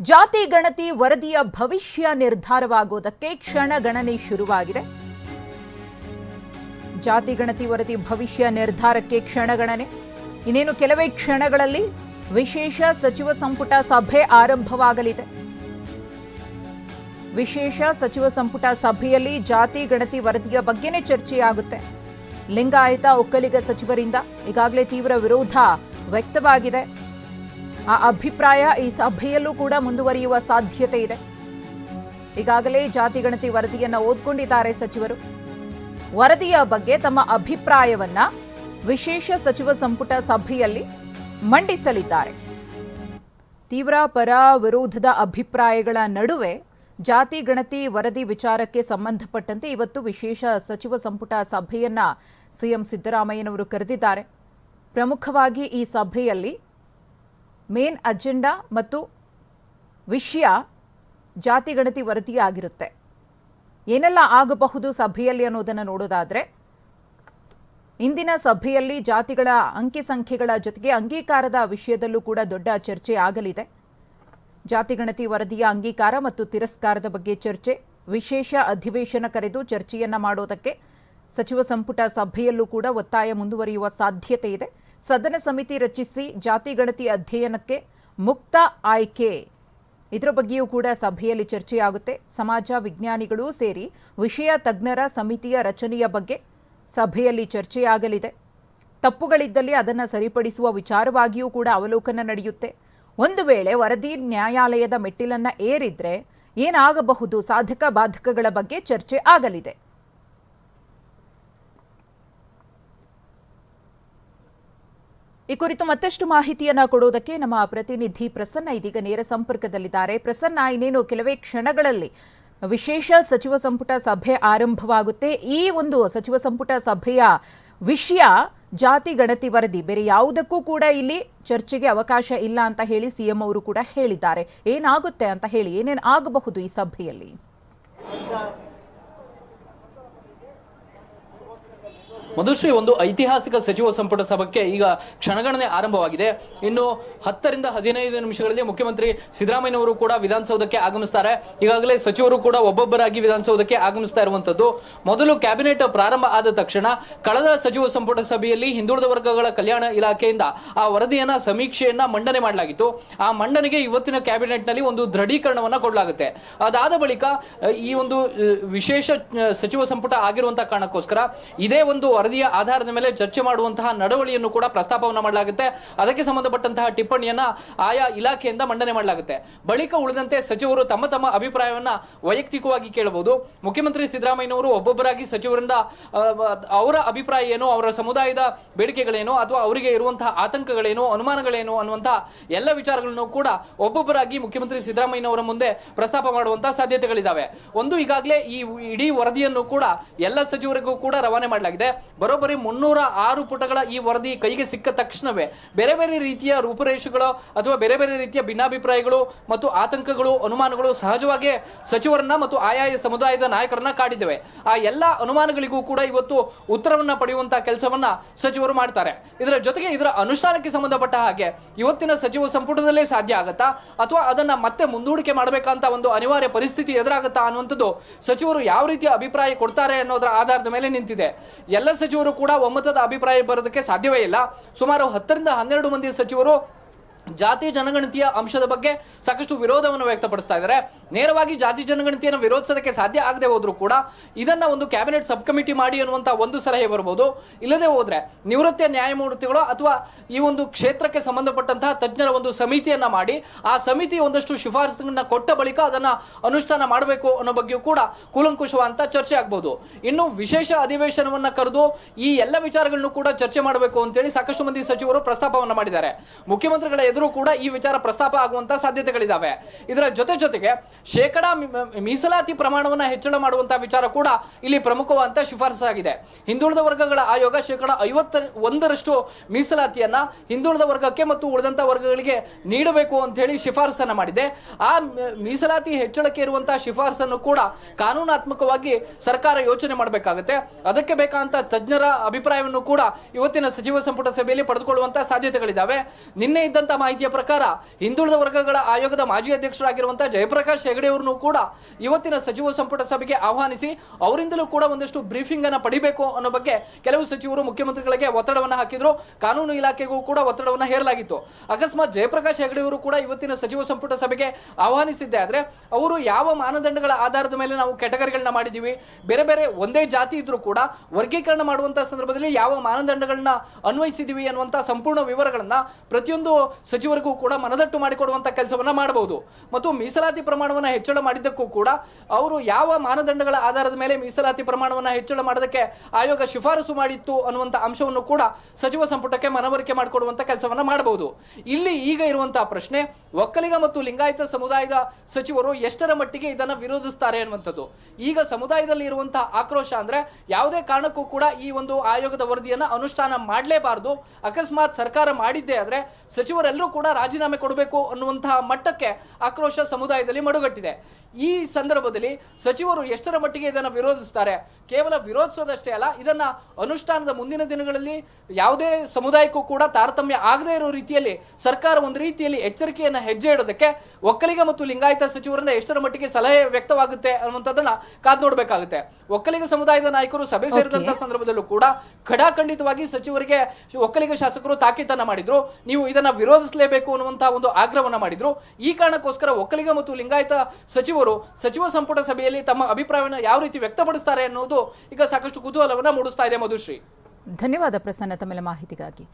ಜಾತಿ ಗಣತಿ ವರದಿಯ ಭವಿಷ್ಯ ನಿರ್ಧಾರವಾಗುವುದಕ್ಕೆ ಕ್ಷಣಗಣನೆ ಶುರುವಾಗಿದೆ. ಜಾತಿ ಗಣತಿ ವರದಿ ಭವಿಷ್ಯ ನಿರ್ಧಾರಕ್ಕೆ ಕ್ಷಣಗಣನೆ ಇನ್ನೇನು ಕೆಲವೇ ಕ್ಷಣಗಳಲ್ಲಿ ವಿಶೇಷ ಸಚಿವ ಸಂಪುಟ ಸಭೆ ಆರಂಭವಾಗಲಿದೆ. ವಿಶೇಷ ಸಚಿವ ಸಂಪುಟ ಸಭೆಯಲ್ಲಿ ಜಾತಿ ಗಣತಿ ವರದಿಯ ಬಗ್ಗೆನೇ ಚರ್ಚೆಯಾಗುತ್ತೆ. ಲಿಂಗಾಯತ ಒಕ್ಕಲಿಗ ಸಚಿವರಿಂದ ಈಗಾಗಲೇ ತೀವ್ರ ವಿರೋಧ ವ್ಯಕ್ತವಾಗಿದೆ. ಆ ಅಭಿಪ್ರಾಯ ಈ ಸಭೆಯಲ್ಲೂ ಕೂಡ ಮುಂದುವರಿಯುವ ಸಾಧ್ಯತೆ ಇದೆ. ಈಗಾಗಲೇ ಜಾತಿ ಗಣತಿ ವರದಿಯನ್ನ ಓದ್ಕೊಂಡಿದ್ದಾರೆ ಸಚಿವರು. ವರದಿಯ ಬಗ್ಗೆ ತಮ್ಮ ಅಭಿಪ್ರಾಯವನ್ನ ವಿಶೇಷ ಸಚಿವ ಸಂಪುಟ ಸಭೆಯಲ್ಲಿ ಮಂಡಿಸಲಿದ್ದಾರೆ. ತೀವ್ರ ಪರ ವಿರೋಧದ ಅಭಿಪ್ರಾಯಗಳ ನಡುವೆ ಜಾತಿ ಗಣತಿ ವರದಿ ವಿಚಾರಕ್ಕೆ ಸಂಬಂಧಪಟ್ಟಂತೆ ಇವತ್ತು ವಿಶೇಷ ಸಚಿವ ಸಂಪುಟ ಸಭೆಯನ್ನ ಸಿಎಂ ಸಿದ್ದರಾಮಯ್ಯನವರು ಕರೆದಿದ್ದಾರೆ. ಪ್ರಮುಖವಾಗಿ ಈ ಸಭೆಯಲ್ಲಿ ಮೇನ್ ಅಜೆಂಡಾ ಮತ್ತು ವಿಷಯ ಜಾತಿ ಗಣತಿ ವರದಿಯಾಗಿರುತ್ತೆ. ಏನೆಲ್ಲ ಆಗಬಹುದು ಸಭೆಯಲ್ಲಿ ಅನ್ನೋದನ್ನು ನೋಡೋದಾದ್ರೆ, ಇಂದಿನ ಸಭೆಯಲ್ಲಿ ಜಾತಿಗಳ ಅಂಕಿ ಸಂಖ್ಯೆಗಳ ಜೊತೆಗೆ ಅಂಗೀಕಾರದ ವಿಷಯದಲ್ಲೂ ಕೂಡ ದೊಡ್ಡ ಚರ್ಚೆ ಆಗಲಿದೆ. ಜಾತಿ ಗಣತಿ ವರದಿಯ ಅಂಗೀಕಾರ ಮತ್ತು ತಿರಸ್ಕಾರದ ಬಗ್ಗೆ ಚರ್ಚೆ, ವಿಶೇಷ ಅಧಿವೇಶನ ಕರೆದು ಚರ್ಚೆಯನ್ನ ಮಾಡೋದಕ್ಕೆ ಸಚಿವ ಸಂಪುಟ ಸಭೆಯಲ್ಲೂ ಕೂಡ ಒತ್ತಾಯ ಮುಂದುವರಿಯುವ ಸಾಧ್ಯತೆ ಇದೆ. ಸದನ ಸಮಿತಿ ರಚಿಸಿ ಜಾತಿ ಗಣತಿ ಅಧ್ಯಯನಕ್ಕೆ ಮುಕ್ತ ಆಯ್ಕೆ. ಇದರ ಬಗ್ಗೆಯೂ ಕೂಡ ಸಭೆಯಲ್ಲಿ ಚರ್ಚೆಯಾಗುತ್ತೆ ಸಮಾಜ ವಿಜ್ಞಾನಿಗಳೂ ಸೇರಿ ವಿಷಯ ತಜ್ಞರ ಸಮಿತಿಯ ರಚನೆಯ ಬಗ್ಗೆ ಸಭೆಯಲ್ಲಿ ಚರ್ಚೆಯಾಗಲಿದೆ ತಪ್ಪುಗಳಿದ್ದಲ್ಲಿ ಅದನ್ನು ಸರಿಪಡಿಸುವ ವಿಚಾರವಾಗಿಯೂ ಕೂಡ ಅವಲೋಕನ ನಡೆಯುತ್ತೆ. ಒಂದು ವೇಳೆ ವರದಿ ನ್ಯಾಯಾಲಯದ ಮೆಟ್ಟಿಲನ್ನ ಏರಿದ್ರೆ ಏನಾಗಬಹುದು ಸಾಧಕ ಬಾಧಕಗಳ ಬಗ್ಗೆ ಚರ್ಚೆ ಆಗಲಿದೆ. ಈ ಕುರಿತು ಮತ್ತಷ್ಟು ಮಾಹಿತಿಯನ್ನು ಕೊಡುವುದಕ್ಕೆ ನಮ್ಮ ಪ್ರತಿನಿಧಿ ಪ್ರಸನ್ನ ಇದೀಗ ನೇರ ಸಂಪರ್ಕದಲ್ಲಿದ್ದಾರೆ. ಪ್ರಸನ್ನ, ಇನ್ನೇನು ಕೆಲವೇ ಕ್ಷಣಗಳಲ್ಲಿ ವಿಶೇಷ ಸಚಿವ ಸಂಪುಟ ಸಭೆ ಆರಂಭವಾಗುತ್ತೆ. ಈ ಒಂದು ಸಚಿವ ಸಂಪುಟ ಸಭೆಯ ವಿಷಯ ಜಾತಿ, ಗಣತಿ, ವರದಿ ಬೇರೆ ಯಾವುದಕ್ಕೂ ಕೂಡ ಇಲ್ಲಿ ಚರ್ಚೆಗೆ ಅವಕಾಶ ಇಲ್ಲ ಅಂತ ಹೇಳಿ ಸಿಎಂ ಅವರು ಕೂಡ ಹೇಳಿದ್ದಾರೆ. ಏನಾಗುತ್ತೆ ಅಂತ ಹೇಳಿ ಏನೇನು ಆಗಬಹುದು ಈ ಸಭೆಯಲ್ಲಿ? ಮಧುಶ್ರೀ ಒಂದು ಐತಿಹಾಸಿಕ ಸಚಿವ ಸಂಪುಟ ಸಭೆಗೆ ಈಗ ಕ್ಷಣಗಣನೆ ಆರಂಭವಾಗಿದೆ. ಇನ್ನು ಹತ್ತರಿಂದ ಹದಿನೈದು ನಿಮಿಷಗಳಲ್ಲಿ ಮುಖ್ಯಮಂತ್ರಿ ಸಿದ್ದರಾಮಯ್ಯನವರು ಕೂಡ ವಿಧಾನಸೌಧಕ್ಕೆ ಆಗಮಿಸ್ತಾರೆ. ಈಗಾಗಲೇ ಸಚಿವರು ಕೂಡ ಒಬ್ಬೊಬ್ಬರಾಗಿ ವಿಧಾನಸೌಧಕ್ಕೆ ಆಗಮಿಸ್ತಾ ಇರುವಂತದ್ದು ಮೊದಲು ಕ್ಯಾಬಿನೆಟ್ ಪ್ರಾರಂಭ ಆದ ತಕ್ಷಣ ಕಳೆದ ಸಚಿವ ಸಂಪುಟ ಸಭೆಯಲ್ಲಿ ಹಿಂದುಳಿದ ವರ್ಗಗಳ ಕಲ್ಯಾಣ ಇಲಾಖೆಯಿಂದ ಆ ವರದಿಯನ್ನ, ಸಮೀಕ್ಷೆಯನ್ನ ಮಂಡನೆ ಮಾಡಲಾಗಿತ್ತು. ಆ ಮಂಡನೆಗೆ ಇವತ್ತಿನ ಕ್ಯಾಬಿನೆಟ್ನಲ್ಲಿ ಒಂದು ದೃಢೀಕರಣವನ್ನ ಕೊಡಲಾಗುತ್ತೆ. ಅದಾದ ಬಳಿಕ, ಈ ಒಂದು ವಿಶೇಷ ಸಚಿವ ಸಂಪುಟ ಆಗಿರುವಂತಹ ಕಾರಣಕ್ಕೋಸ್ಕರ ಇದೇ ಒಂದು ವರದಿಯ ಆಧಾರದ ಮೇಲೆ ಚರ್ಚೆ ಮಾಡುವಂತಹ ನಡವಳಿಯನ್ನು ಕೂಡ ಪ್ರಸ್ತಾಪವನ್ನು ಮಾಡಲಾಗುತ್ತೆ. ಅದಕ್ಕೆ ಸಂಬಂಧಪಟ್ಟಂತಹ ಟಿಪ್ಪಣಿಯನ್ನ ಆಯಾ ಇಲಾಖೆಯಿಂದ ಮಂಡನೆ ಮಾಡಲಾಗುತ್ತೆ. ಬಳಿಕ ಉಳಿದಂತೆ ಸಚಿವರು ತಮ್ಮ ತಮ್ಮ ಅಭಿಪ್ರಾಯವನ್ನ ವೈಯಕ್ತಿಕವಾಗಿ ಕೇಳಬಹುದು. ಮುಖ್ಯಮಂತ್ರಿ ಸಿದ್ದರಾಮಯ್ಯನವರು ಒಬ್ಬೊಬ್ಬರಾಗಿ ಸಚಿವರಿಂದ ಅವರ ಅಭಿಪ್ರಾಯ ಏನು, ಅವರ ಸಮುದಾಯದ ಬೇಡಿಕೆಗಳೇನು, ಅಥವಾ ಅವರಿಗೆ ಇರುವಂತಹ ಆತಂಕಗಳೇನು, ಅನುಮಾನಗಳೇನು ಅನ್ನುವಂತಹ ಎಲ್ಲ ವಿಚಾರಗಳನ್ನು ಕೂಡ ಒಬ್ಬೊಬ್ಬರಾಗಿ ಮುಖ್ಯಮಂತ್ರಿ ಸಿದ್ದರಾಮಯ್ಯನವರ ಮುಂದೆ ಪ್ರಸ್ತಾಪ ಮಾಡುವಂತಹ ಸಾಧ್ಯತೆಗಳಿದ್ದಾವೆ ಒಂದು ಈಗಾಗಲೇ ಈ ಇಡೀ ವರದಿಯನ್ನು ಕೂಡ ಎಲ್ಲ ಸಚಿವರಿಗೂ ಕೂಡ ರವಾನೆ ಮಾಡಲಾಗಿದೆ. ಬರೋಬ್ಬರಿ ಮುನ್ನೂರ ಆರು ಪುಟಗಳ ಈ ವರದಿ ಕೈಗೆ ಸಿಕ್ಕ ತಕ್ಷಣವೇ ಬೇರೆ ಬೇರೆ ರೀತಿಯ ರೂಪುರೇಷೆಗಳು ಅಥವಾ ಬೇರೆ ಬೇರೆ ರೀತಿಯ ಭಿನ್ನಾಭಿಪ್ರಾಯಗಳು ಮತ್ತು ಆತಂಕಗಳು, ಅನುಮಾನಗಳು ಸಹಜವಾಗಿ ಸಚಿವರನ್ನ ಮತ್ತು ಆಯಾಯ ಸಮುದಾಯದ ನಾಯಕರನ್ನ ಕಾಡಿದ್ದೇವೆ ಆ ಎಲ್ಲ ಅನುಮಾನಗಳಿಗೂ ಕೂಡ ಇವತ್ತು ಉತ್ತರವನ್ನ ಪಡೆಯುವಂತಹ ಕೆಲಸವನ್ನ ಸಚಿವರು ಮಾಡ್ತಾರೆ. ಇದರ ಜೊತೆಗೆ ಇದರ ಅನುಷ್ಠಾನಕ್ಕೆ ಸಂಬಂಧಪಟ್ಟ ಹಾಗೆ ಇವತ್ತಿನ ಸಚಿವ ಸಂಪುಟದಲ್ಲೇ ಸಾಧ್ಯ ಆಗತ್ತಾ? ಅಥವಾ ಅದನ್ನ ಮತ್ತೆ ಮುಂದೂಡಿಕೆ ಮಾಡಬೇಕಂತ ಒಂದು ಅನಿವಾರ್ಯ ಪರಿಸ್ಥಿತಿ ಎದುರಾಗುತ್ತಾ ಅನ್ನುವಂಥದ್ದು ಸಚಿವರು ಯಾವ ರೀತಿಯ ಅಭಿಪ್ರಾಯ ಕೊಡ್ತಾರೆ ಅನ್ನೋದರ ಆಧಾರದ ಮೇಲೆ ನಿಂತಿದೆ. ಎಲ್ಲ ಸಚಿವರು ಕೂಡ ಒಮ್ಮತದ ಅಭಿಪ್ರಾಯ ಬರೋದಕ್ಕೆ ಸಾಧ್ಯವೇ ಇಲ್ಲ. ಸುಮಾರು ಹತ್ತರಿಂದ ಹನ್ನೆರಡು ಮಂದಿ ಸಚಿವರು ಜಾತಿ ಜನಗಣತಿಯ ಅಂಶದ ಬಗ್ಗೆ ಸಾಕಷ್ಟು ವಿರೋಧವನ್ನು ವ್ಯಕ್ತಪಡಿಸ್ತಾ ಇದ್ದಾರೆ. ನೇರವಾಗಿ ಜಾತಿ ಜನಗಣತಿಯನ್ನು ವಿರೋಧಿಸೋದಕ್ಕೆ ಸಾಧ್ಯ ಆಗದೆ ಹೋದ್ರೂ ಕೂಡ ಇದನ್ನ ಒಂದು ಕ್ಯಾಬಿನೆಟ್ ಸಬ್ ಕಮಿಟಿ ಮಾಡಿ ಅನ್ನುವಂಥ ಒಂದು ಸಲಹೆ ಬರ್ಬೋದು. ಇಲ್ಲದೆ ಹೋದ್ರೆ ನಿವೃತ್ತ ನ್ಯಾಯಮೂರ್ತಿಗಳು ಅಥವಾ ಈ ಒಂದು ಕ್ಷೇತ್ರಕ್ಕೆ ಸಂಬಂಧಪಟ್ಟಂತಹ ತಜ್ಞರ ಒಂದು ಸಮಿತಿಯನ್ನ ಮಾಡಿ ಆ ಸಮಿತಿ ಒಂದಷ್ಟು ಶಿಫಾರಸುಗಳನ್ನ ಕೊಟ್ಟ ಬಳಿಕ ಅದನ್ನ ಅನುಷ್ಠಾನ ಮಾಡಬೇಕು ಅನ್ನೋ ಬಗ್ಗೆಯೂ ಕೂಡ ಕೂಲಂಕುಷವಂತ ಚರ್ಚೆ ಆಗ್ಬೋದು. ಇನ್ನು ವಿಶೇಷ ಅಧಿವೇಶನವನ್ನ ಕರೆದು ಈ ಎಲ್ಲ ವಿಚಾರಗಳನ್ನು ಕೂಡ ಚರ್ಚೆ ಮಾಡಬೇಕು ಅಂತೇಳಿ ಸಾಕಷ್ಟು ಮಂದಿ ಸಚಿವರು ಪ್ರಸ್ತಾಪವನ್ನು ಮಾಡಿದ್ದಾರೆ. ಮುಖ್ಯಮಂತ್ರಿಗಳ ಎದುರು ಕೂಡ ಈ ವಿಚಾರ ಪ್ರಸ್ತಾಪ ಆಗುವಂತ ಸಾಧ್ಯತೆಗಳಿದಾವೆ. ಇದರ ಜೊತೆ ಜೊತೆಗೆ ಶೇಕಡಾ ಮೀಸಲಾತಿ ಪ್ರಮಾಣವನ್ನ ಹೆಚ್ಚಳ ಮಾಡುವಂತ ವಿಚಾರ ಕೂಡ ಇಲ್ಲಿ ಪ್ರಮುಖವಾದಂತ ಶಿಫಾರಸಾಗಿದೆ ಹಿಂದುಳಿದ ವರ್ಗಗಳ ಆಯೋಗ ಶೇಕಡ ಐವತ್ತ ಒಂದರಷ್ಟು ಮೀಸಲಾತಿಯನ್ನ ಹಿಂದುಳಿದ ವರ್ಗಕ್ಕೆ ಮತ್ತು ಉಳಿದಂತ ವರ್ಗಗಳಿಗೆ ನೀಡಬೇಕು ಅಂತ ಹೇಳಿ ಶಿಫಾರಸನ್ನ ಮಾಡಿದೆ. ಆ ಮೀಸಲಾತಿ ಹೆಚ್ಚಳಕ್ಕೆ ಇರುವಂತಹ ಶಿಫಾರಸನ್ನು ಕೂಡ ಕಾನೂನಾತ್ಮಕವಾಗಿ ಸರ್ಕಾರ ಯೋಚನೆ ಮಾಡಬೇಕಾಗುತ್ತೆ. ಅದಕ್ಕೆ ಬೇಕಾದಂತ ತಜ್ಞರ ಅಭಿಪ್ರಾಯವನ್ನು ಕೂಡ ಇವತ್ತಿನ ಸಚಿವ ಸಂಪುಟ ಸಭೆಯಲ್ಲಿ ಪಡೆದುಕೊಳ್ಳುವಂತ ಸಾಧ್ಯತೆಗಳಿದ್ದಾವೆ ನಿನ್ನೆ ಇದ್ದಂತ ಮಾಹಿತಿಯ ಪ್ರಕಾರ ಹಿಂದುಳಿದ ವರ್ಗಗಳ ಆಯೋಗದ ಮಾಜಿ ಅಧ್ಯಕ್ಷರಾಗಿರುವಂತಹ ಜಯಪ್ರಕಾಶ್ ಹೆಗಡೆ ಅವರನ್ನು ಕೂಡ ಇವತ್ತಿನ ಸಚಿವ ಸಂಪುಟ ಸಭೆಗೆ ಆಹ್ವಾನಿಸಿ ಅವರಿಂದಲೂ ಕೂಡ ಒಂದಷ್ಟು ಬ್ರೀಫಿಂಗ್ ಅನ್ನು ಪಡಿಬೇಕು ಅನ್ನೋ ಬಗ್ಗೆ ಕೆಲವು ಸಚಿವರು ಮುಖ್ಯಮಂತ್ರಿಗಳಿಗೆ ಒತ್ತಡವನ್ನು ಹಾಕಿದ್ರು. ಕಾನೂನು ಇಲಾಖೆಗೂ ಕೂಡ ಒತ್ತಡವನ್ನು ಹೇರಲಾಗಿತ್ತು. ಅಕಸ್ಮಾತ್ ಜಯಪ್ರಕಾಶ್ ಹೆಗಡೆ ಅವರು ಕೂಡ ಇವತ್ತಿನ ಸಚಿವ ಸಂಪುಟ ಸಭೆಗೆ ಆಹ್ವಾನಿಸಿದ್ದೆ ಆದ್ರೆ ಅವರು ಯಾವ ಮಾನದಂಡಗಳ ಆಧಾರದ ಮೇಲೆ ನಾವು ಕೆಟಗರಿಗಳನ್ನ ಮಾಡಿದೀವಿ? ಬೇರೆ ಬೇರೆ ಒಂದೇ ಜಾತಿ ಇದ್ರೂ ಕೂಡ ವರ್ಗೀಕರಣ ಮಾಡುವಂತಹ ಸಂದರ್ಭದಲ್ಲಿ ಯಾವ ಮಾನದಂಡಗಳನ್ನ ಅನ್ವಯಿಸಿದೀವಿ ಅನ್ನುವಂತಹ ಸಂಪೂರ್ಣ ವಿವರಗಳನ್ನ ಪ್ರತಿಯೊಂದು ಸಚಿವರಿಗೂ ಕೂಡ ಮನದಟ್ಟು ಮಾಡಿಕೊಡುವಂಥ ಕೆಲಸವನ್ನ ಮಾಡಬಹುದು. ಮತ್ತು ಮೀಸಲಾತಿ ಪ್ರಮಾಣವನ್ನ ಹೆಚ್ಚಳ ಮಾಡಿದ್ದಕ್ಕೂ ಕೂಡ ಅವರು ಯಾವ ಮಾನದಂಡಗಳ ಆಧಾರದ ಮೇಲೆ ಮೀಸಲಾತಿ ಪ್ರಮಾಣವನ್ನ ಹೆಚ್ಚಳ ಮಾಡೋದಕ್ಕೆ ಆಯೋಗ ಶಿಫಾರಸು ಮಾಡಿತ್ತು ಅನ್ನುವಂತ ಅಂಶವನ್ನು ಕೂಡ ಸಚಿವ ಸಂಪುಟಕ್ಕೆ ಮನವರಿಕೆ ಮಾಡಿಕೊಡುವಂತ ಕೆಲಸವನ್ನ ಮಾಡಬಹುದು. ಇಲ್ಲಿ ಈಗ ಇರುವಂತಹ ಪ್ರಶ್ನೆ, ಒಕ್ಕಲಿಗ ಮತ್ತು ಲಿಂಗಾಯತ ಸಮುದಾಯದ ಸಚಿವರು ಎಷ್ಟರ ಮಟ್ಟಿಗೆ ಇದನ್ನ ವಿರೋಧಿಸ್ತಾರೆ ಅನ್ನುವಂಥದ್ದು. ಈಗ ಸಮುದಾಯದಲ್ಲಿ ಇರುವಂತಹ ಆಕ್ರೋಶ ಅಂದ್ರೆ ಯಾವುದೇ ಕಾರಣಕ್ಕೂ ಕೂಡ ಈ ಒಂದು ಆಯೋಗದ ವರದಿಯನ್ನ ಅನುಷ್ಠಾನ ಮಾಡಲೇಬಾರದು. ಅಕಸ್ಮಾತ್ ಸರ್ಕಾರ ಮಾಡಿದ್ದೇ ಆದ್ರೆ ಸಚಿವರೆಲ್ಲರೂ ಕೂಡ ರಾಜೀನಾಮೆ ಕೊಡಬೇಕು ಅನ್ನುವಂತಹ ಮಟ್ಟಕ್ಕೆ ಆಕ್ರೋಶ ಸಮುದಾಯದಲ್ಲಿ ಮಡುಗಟ್ಟಿದೆ. ಈ ಸಂದರ್ಭದಲ್ಲಿ ಸಚಿವರು ಎಷ್ಟರ ಮಟ್ಟಿಗೆ ಇದನ್ನ ವಿರೋಧಿಸ್ತಾರೆ? ಕೇವಲ ವಿರೋಧಿಸೋದಷ್ಟೇ ಅಲ್ಲ ಇದನ್ನ ಅನುಷ್ಠಾನದ ಮುಂದಿನ ದಿನಗಳಲ್ಲಿ ಯಾವುದೇ ಸಮುದಾಯಕ್ಕೂ ಕೂಡ ತಾರತಮ್ಯ ಆಗದೇ ಇರೋ ರೀತಿಯಲ್ಲಿ ಸರ್ಕಾರ ಒಂದು ರೀತಿಯಲ್ಲಿ ಎಚ್ಚರಿಕೆಯನ್ನ ಹೆಜ್ಜೆ ಇಡೋದಕ್ಕೆ ಒಕ್ಕಲಿಗ ಮತ್ತು ಲಿಂಗಾಯತ ಸಚಿವರಿಂದ ಎಷ್ಟರ ಮಟ್ಟಿಗೆ ಸಲಹೆ ವ್ಯಕ್ತವಾಗುತ್ತೆ ಅನ್ನುವಂಥದ್ದನ್ನ ಕಾದ್ ನೋಡಬೇಕಾಗುತ್ತೆ. ಒಕ್ಕಲಿಗ ಸಮುದಾಯದ ನಾಯಕರು ಸಭೆ ಸೇರಿದಂತಹ ಸಂದರ್ಭದಲ್ಲೂ ಕೂಡ ಖಡಾಖಂಡಿತವಾಗಿ ಸಚಿವರಿಗೆ ಒಕ್ಕಲಿಗ ಶಾಸಕರು ತಾಕೀತನ್ನ ಮಾಡಿದ್ರು. ನೀವು ಇದನ್ನ ವಿರೋಧಿಸಲೇಬೇಕು ಅನ್ನುವಂತಹ ಒಂದು ಆಗ್ರಹವನ್ನು ಮಾಡಿದ್ರು. ಈ ಕಾರಣಕ್ಕೋಸ್ಕರ ಒಕ್ಕಲಿಗ ಮತ್ತು ಲಿಂಗಾಯತ ಸಚಿವರು, ಸಚಿವ ಸಂಪುಟ ಸಭೆಯಲ್ಲಿ ತಮ್ಮ ಅಭಿಪ್ರಾಯವನ್ನು ಯಾವ ರೀತಿ ವ್ಯಕ್ತಪಡಿಸ್ತಾರೆ ಅನ್ನೋದು ಈಗ ಸಾಕಷ್ಟು ಕುತೂಹಲವನ್ನು ಮೂಡಿಸ್ತಾ ಇದೆ ಮಧುಶ್ರೀ. ಧನ್ಯವಾದ ಪ್ರಸನ್ನ ತಮ್ಮೆಲ್ಲ ಮಾಹಿತಿಗಾಗಿ.